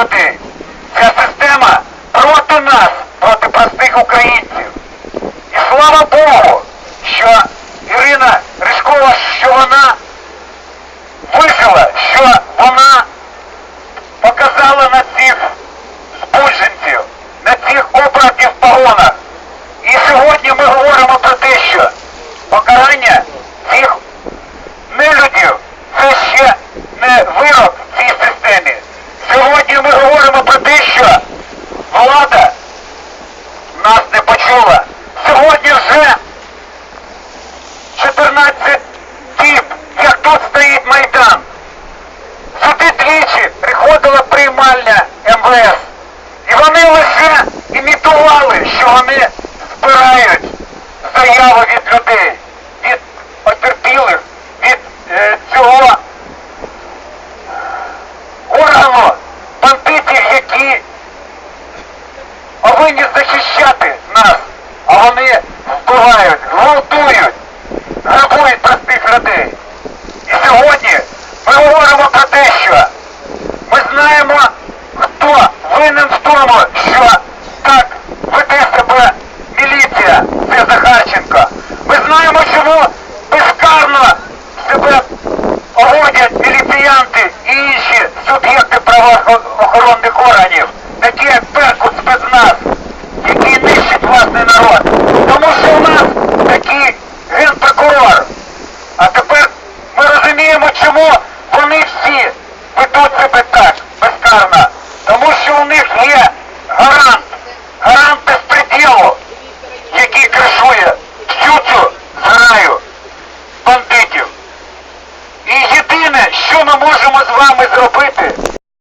людей. Ця система проти нас, проти простих українців. І слава Богу, що Ірина Ришкова, що вона вижила, що вона показала на цих збудженців, на цих обратів погонах. І сьогодні ми говоримо про те, що покарання цих нелюдів це ще не вирок в цій системі. Сьогодні ми говоримо про те, що влада нас не почула. Сьогодні вже 14 діб, як тут стоїть Майдан. Сюди двічі приходила приймальня МВС. І вони лише імітували, що вони збирають заяви від людей, від потерпілих, від е, цього органу бандитів, які повинні захищати нас, а вони вбивають, гвалтують, грабують простих людей. І сьогодні ми говоримо про те, що ми знаємо, хто винен в тому, що так веде себе міліція, це Захарченко. Ми знаємо, чому безкарно себе поводять міліціянти і інші суб'єкти правоохоронних органів. А тепер ми розуміємо, чому вони всі ведуть себе так безкарно. Тому що у них є гарант, гарант безпреділу, який кришує всю цю зграю бандитів. І єдине, що ми можемо з вами зробити.